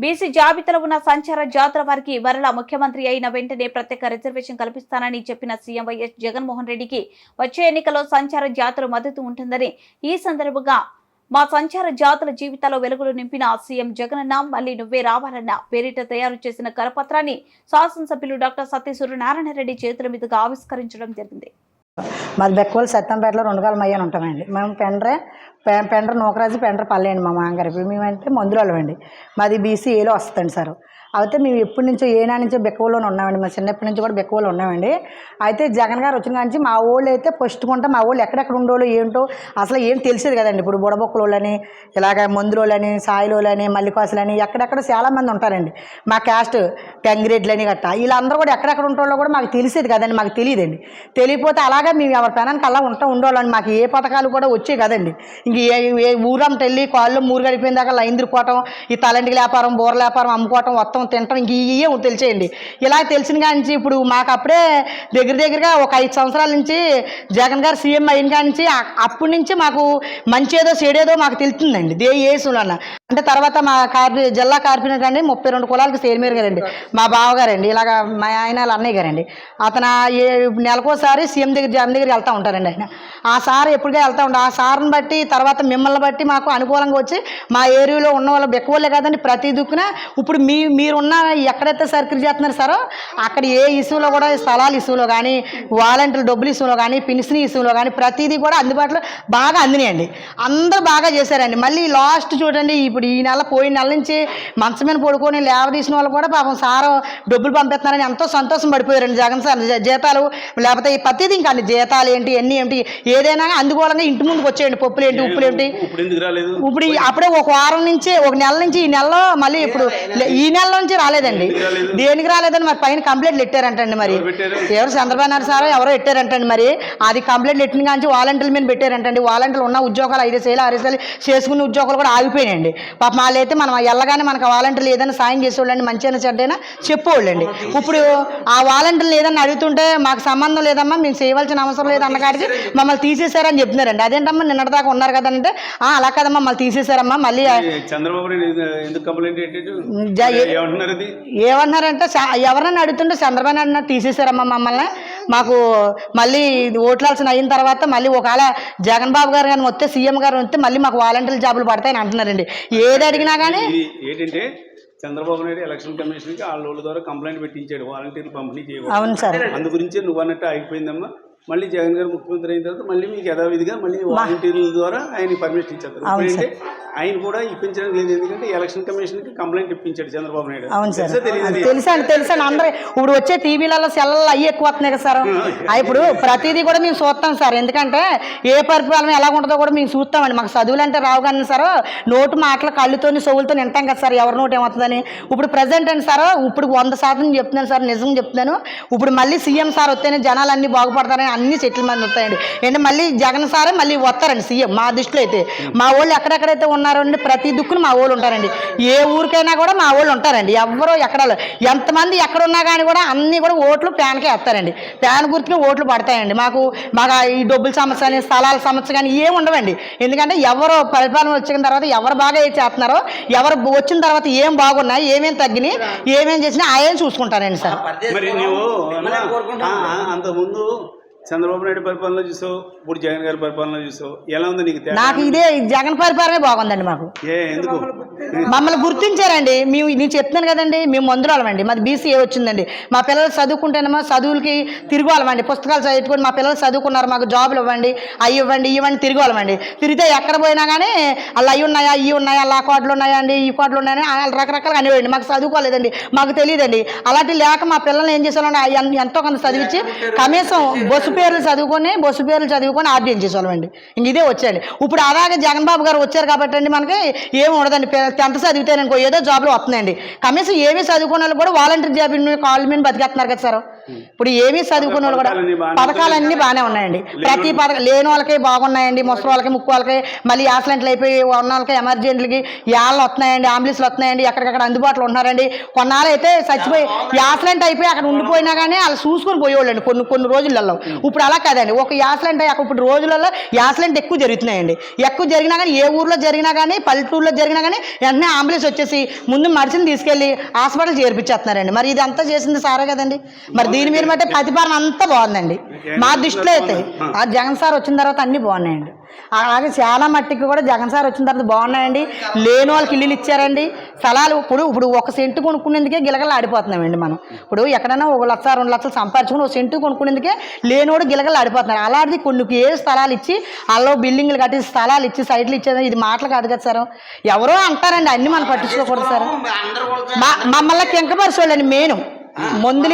BC జాబితాలో ఉన్న సంచార జాతర వారికి మరలా ముఖ్యమంత్రి అయిన వెంటనే ప్రత్యేక రిజర్వేషన్ కల్పిస్తానని చెప్పిన సీఎం వైఎస్ జగన్మోహన్ రెడ్డికి వచ్చే ఎన్నికల్లో సంచార జాతర మద్దతు ఉంటుందని ఈ సందర్భంగా మా సంచార జాతుల జీవితాల్లో వెలుగులు నింపిన సీఎం జగనన్న మళ్ళీ నువ్వే రావాలన్న పేరిట తయారు చేసిన కరపత్రాన్ని శాసనసభ్యులు డాక్టర్ సత్యసూర్యనారాయణ రెడ్డి చేతుల మీదుగా ఆవిష్కరించడం జరిగింది. మాది బెక్కవోలు సత్తంపేటలో రెండుగాల మయ్యాని ఉంటామండి. మేము పెండ్రే పె- పెండ్ర నూకరాజు పెండ్ర పల్లె అండి మా మామగారు ఇప్పుడు మేమంటే మందులో మాది బీసీ ఏలో వస్తుందండి సార్. అయితే మేము ఎప్పటి నుంచో ఏనా నుంచో బెక్కవలోనే ఉన్నామండి. మా చిన్నప్పటి నుంచి కూడా బెక్కవలో ఉన్నామండి. అయితే జగన్ గారు వచ్చిన నుంచి మా ఊళ్ళు అయితే ఫస్ట్ కొంట మా ఊళ్ళు ఎక్కడెక్కడ ఉండోళ్ళు ఏంటో అసలు ఏం తెలిసేది కదండి. ఇప్పుడు బుడబొక్కలోళ్ళని ఇలాగ మందులోళ్ళని సాయిలోళ్ళని మల్లికాసులని ఎక్కడెక్కడ చాలా మంది ఉంటారండి. మా క్యాస్ట్ గంగిరెడ్లని గట్టా వీళ్ళందరూ కూడా ఎక్కడెక్కడ ఉంటారో కూడా మాకు తెలిసేది కదండి మాకు తెలియదండి. తెలియపోతే అలాగే మేము ఎవరి పెనానికి అలా ఉంటా ఉండేవాళ్ళండి మాకు ఏ పథకాలు కూడా వచ్చాయి కదండి. ఇంక ఏ ఏ ఊరంట వెళ్ళి కాళ్ళు మూరు గడిపోయిన దాకా లైన్ తిరుక్కోవటం ఈ తలంటికి వ్యాపారం బూర వ్యాపారం అమ్ముకోవటం మొత్తం తినటం ఇంక ఇవే తెలిసేయండి. ఇలా తెలిసిన కానించి ఇప్పుడు మాకు అప్పుడే దగ్గర దగ్గరగా ఒక ఐదు సంవత్సరాల నుంచి జగన్ గారు సీఎం అయిన కానించి అప్పటి నుంచి మాకు మంచి ఏదో చెడేదో మాకు తెలుస్తుందండి. దే ఏసులన్న అంటే తర్వాత మా కార్పొరే జిల్లా కార్పొరేటర్ అండి ముప్పై రెండు కులాలకు సేరిమేరు గారండి మా బావగారండి ఇలాగ మా ఆయన వాళ్ళ అన్నయ్య గారండి. అతను ఏ నెలకోసారి సీఎం దగ్గర జామ్ దగ్గరికి వెళ్తూ ఉంటారండి ఆయన. ఆ సార్ ఎప్పుడుగా వెళ్తూ ఉంటారు ఆ సార్ని బట్టి తర్వాత మిమ్మల్ని బట్టి మాకు అనుకూలంగా వచ్చి మా ఏరియాలో ఉన్న వాళ్ళు బెక్కువలే కాదండి ప్రతి దుక్కున ఇప్పుడు మీ మీరున్న ఎక్కడైతే సర్కిల్ చేస్తున్నారు సారో అక్కడ ఏ ఇష్యూలో కూడా స్థలాల ఇష్యూలో కానీ వాలంటీర్ డబ్బులు ఇష్యూలో కానీ పిన్షన్ ఇష్యూలో కానీ ప్రతిదీ కూడా అందుబాటులో బాగా అందినాయండి. అందరూ బాగా చేశారండి. మళ్ళీ లాస్ట్ చూడండి ఇప్పుడు ఈ నెల పోయిన నెల నుంచి మంచం మీద పడుకొని లేవదీసిన వాళ్ళు కూడా పాపం సారు డబ్బులు పంపిస్తున్నారని ఎంతో సంతోషం పడిపోయారండి జగన్ సార్. జీతాలు లేకపోతే ఈ ప్రతిదీ ఇంకా జీతాలు ఏంటి ఎన్ని ఏంటి ఏదైనా అందుకోవాలంగా ఇంటి ముందుకు వచ్చేయండి. పప్పులు ఏంటి ఉప్పులు ఏంటి? ఇప్పుడు ఇప్పుడు అప్పుడే ఒక వారం నుంచి ఒక నెల నుంచి ఈ నెలలో మళ్ళీ ఇప్పుడు ఈ నెల నుంచి రాలేదండి. దేనికి రాలేదని మరి పైన కంప్లైంట్లు పెట్టారంటండి మరి? ఎవరు చంద్రబాబు నాయుడు సార్ ఎవరో పెట్టారంటండి మరి. అది కంప్లైంట్ పెట్టిన కానీ వాలంటీర్ల మీద పెట్టారంటండి. వాలంటీర్లు ఉన్న ఉద్యోగాలు ఐదు సేలు ఆరు సేలు చేసుకున్న ఉద్యోగాలు కూడా ఆగిపోయినాయండి. పాప వాళ్ళైతే మనం వెళ్ళగానే మనకు వాలంటీర్లు ఏదైనా సాయం చేసేవాళ్ళండి మంచిగా చెడ్డైనా చెప్పేవాళ్ళండి. ఇప్పుడు ఆ వాలంటీర్లు ఏదైనా అడుగుతుంటే మాకు సంబంధం లేదమ్మా మేము చేయవలసిన అవసరం లేదు అన్నకాడికి మమ్మల్ని తీసేశారని చెప్తున్నారండి. అదేంటమ్మా నిన్నటిదాకా ఉన్నారు కదంటే "ఆ, అలా కదమ్మా మమ్మల్ని తీసేశారమ్మా మళ్ళీ చంద్రబాబు నాయుడు ఎందుకు- ఎందుకు కంప్లైంట్ పెట్టాడు జ- ఏమంటున్నారు అది ఏమన్నారంటే చ- ఎవరన్నా అడుగుతుంటే చంద్రబాబు నాయుడు అన్న తీసేశారమ్మా మమ్మల్ని. మాకు మళ్ళీ ఓట్లాల్సిన అయిన తర్వాత మళ్ళీ ఒకవేళ జగన్ బాబు గారు కానీ వస్తే సీఎం గారు వస్తే మళ్ళీ మాకు వాలంటీర్ జాబులు పడతాయని అంటున్నారండి. ఏది అడిగినా కానీ ఏంటంటే చంద్రబాబు నాయుడు ఎలక్షన్ కమిషన్కి వాళ్ళ వాళ్ళ ద్వారా కంప్లైంట్ పెట్టించాడు వాలంటీర్లు పంపిణీ చేయకూడదు. అవును సార్. అందు గురించే నువ్వు అన్నట్టు ఆగిపోయిందమ్మా మళ్ళీ జగన్ గారు ముఖ్యమంత్రి అయిన తర్వాత మళ్ళీ మీకు యథావిధిగా మళ్ళీ వాలంటీర్ల ద్వారా ఆయన పర్మిషన్ ఇచ్చారు. ఇప్పుడంటే ఆయన కూడా ఇప్పించడం లేదు. ఎందుకంటే ఎలక్షన్ కమిషన్కి కంప్లైంట్ ఇప్పించాడు చంద్రబాబు నాయుడు అవును సార్. తెలుసండి తెలుసండి అందరూ ఇప్పుడు వచ్చే టీవీలలో సెల్లలు అయ్యి ఎక్కువ వస్తున్నాయి కదా సార్. ఆ ఇప్పుడు ప్రతిదీ కూడా మేము చూస్తాం సార్. ఎందుకంటే ఏ పరిపాలన ఎలా ఉంటుందో కూడా మేము చూస్తామండి. మాకు చదువులు అంటే రావు కానీ సార్ నోటు మాటలు కళ్ళుతోని చెవులతో వింటాం కదా సార్. ఎవరి నోటు ఏమవుతుందని. ఇప్పుడు ప్రజెంట్ అండి సార్ ఇప్పుడు వంద శాతం చెప్తున్నాను సార్. నిజం చెప్తున్నాను. ఇప్పుడు మళ్ళీ సీఎం సార్ వస్తేనే జనాలు అన్ని బాగుపడతారని అన్ని సెటిల్మెంట్ వస్తాయండి. ఏంటంటే మళ్ళీ జగన్ సారే మళ్ళీ వస్తారండి సీఎం మా దృష్టిలో అయితే. మా వాళ్ళు ఎక్కడెక్కడైతే ఉన్నారో అండి ప్రతి దుక్కును మా వాళ్ళు ఉంటారండి. ఏ ఊరికైనా కూడా మా వాళ్ళు ఉంటారండి. ఎవరో ఎక్కడ ఎంతమంది ఎక్కడ ఉన్నా కానీ కూడా అన్ని కూడా ఓట్లు ప్యాన్కే వేస్తారండి. ప్యాన్ గుర్తుకే ఓట్లు పడతాయండి. మాకు మాకు ఈ డబ్బుల సమస్య అని స్థలాల సమస్య కానీ ఏమి ఉండవండి. ఎందుకంటే ఎవరు పరిపాలన వచ్చిన తర్వాత ఎవరు బాగా ఏం చేస్తున్నారో ఎవరు వచ్చిన తర్వాత ఏం బాగున్నాయి ఏమేం తగ్గినాయి ఏమేం చేసినా ఆయన చూసుకుంటారండి సార్. అంతకుముందు చంద్రబాబు నాయుడు పరిపాలన చూసావు ఇప్పుడు జగన్ గారి పరిపాలన చూసావు ఎలా ఉంది నీకు? నాకు ఇదే జగన్ పరిపాలనే బాగుందండి మాకు ఏ ఎందుకు మమ్మల్ని గుర్తించారండి. మేము నేను చెప్తున్నాను కదండి మేము మందురాలమండి మాది బీసీఏ వచ్చిందండి. మా పిల్లలు చదువుకుంటేనేమో చదువులకి తిరుగువాలమండి పుస్తకాలు చదువుకొని మా పిల్లలు చదువుకున్నారు మాకు జాబులు ఇవ్వండి అవి ఇవ్వండి ఇవ్వండి తిరుగువాలమండి తిరిగితే ఎక్కడ పోయినా కానీ అలా అవి ఉన్నాయా ఇవి ఉన్నాయా అలా కోట్లు ఉన్నాయా అండి ఈ కోట్లు ఉన్నాయని వాళ్ళు రకరకాలుగా అనేవాడి మాకు చదువుకోలేదండి. మాకు తెలియదండి. అలాంటి లేక మా పిల్లల్ని ఏం చేసేవాళ్ళండి ఎంతో కొంత చదివించి కనీసం బొసు పేర్లు చదువుకొని బొసు పేర్లు చదువుకొని ఆర్డీఎం చేసేవాళ్ళమండి. ఇంక ఇదే వచ్చాయండి. ఇప్పుడు అలాగే జగన్ బాబు గారు వచ్చారు కాబట్టి అండి మనకి ఏమి ఉండదండి. టెన్త్ చదివితేననుకో ఏదో జాబ్లో వస్తున్నాయండి. కనీసం ఏమీ చదువుకున్న వాళ్ళు కూడా వాలంటీర్ జాబ్ కాల్ మీద బతికేస్తున్నారు కదా సార్. ఇప్పుడు ఏమీ చదువుకున్న వాళ్ళు కూడా పథకాలన్నీ బాగానే ఉన్నాయండి. ప్రతి పథకం లేని వాళ్ళకి బాగున్నాయండి ముసలి వాళ్ళకి ముక్కు వాళ్ళకి మళ్ళీ యాక్సిడెంట్లు అయిపోయి ఉన్న వాళ్ళకి ఎమర్జెంట్లకి యాళ్ళు వస్తున్నాయండి అంబులెన్స్లు వస్తున్నాయండి ఎక్కడికక్కడ అందుబాటులో ఉన్నారండి. కొన్నాళ్ళు అయితే చచ్చిపోయి యాక్సిడెంట్ అయిపోయి అక్కడ ఉండిపోయినా కానీ వాళ్ళు చూసుకొని పోయేవాళ్ళండి కొన్ని కొన్ని రోజులలో. ఇప్పుడు అలా కాదండి. ఒక యాక్సిడెంట్ అయ్యి అక్కడ ఇప్పుడు రోజులలో యాక్సిడెంట్ ఎక్కువ జరుగుతున్నాయండి. ఎక్కువ జరిగినా కానీ ఏ ఊర్లో జరిగినా కానీ పల్లెటూరులో జరిగినా కానీ వెంటనే అంబులెన్స్ వచ్చేసి ముందు మనిషిని తీసుకెళ్ళి హాస్పిటల్ చేర్పించేస్తున్నారండి. మరి ఇది అంతా చేసింది సారే కదండి. మరి దీని మీద బట్టి ప్రతిపాదన అంతా బాగుందండి. మా దృష్టిలో అయితే ఆ జగన్ సార్ వచ్చిన తర్వాత అన్నీ బాగున్నాయండి. అలాగే చాలా మట్టికి కూడా జగన్ సార్ వచ్చిన తర్వాత బాగున్నాయండి. లేని వాళ్ళకి ఇల్లులు ఇచ్చారండి. స్థలాలు ఇప్పుడు ఇప్పుడు ఒక సెంటు కొనుక్కునేందుకే గిలగలు ఆడిపోతున్నామండి మనం. ఇప్పుడు ఎక్కడైనా ఒక లక్ష రెండు లక్షలు సంపాదించుకుని ఒక సెంటు కొనుక్కునేందుకే లేనోడు గిలగలు ఆడిపోతున్నారు. అలాంటిది కొన్ని ఏ స్థలాలు ఇచ్చి అల్లో బిల్డింగ్లు కట్టి స్థలాలు ఇచ్చి సైట్లు ఇచ్చేది ఇది మాటలు కాదు కదా సార్. ఎవరో అంటారండి అన్ని మనం పట్టించుకోకూడదు సార్. మా మమ్మల్ని కింకపరిచేవాళ్ళండి మెయిన్. మందులు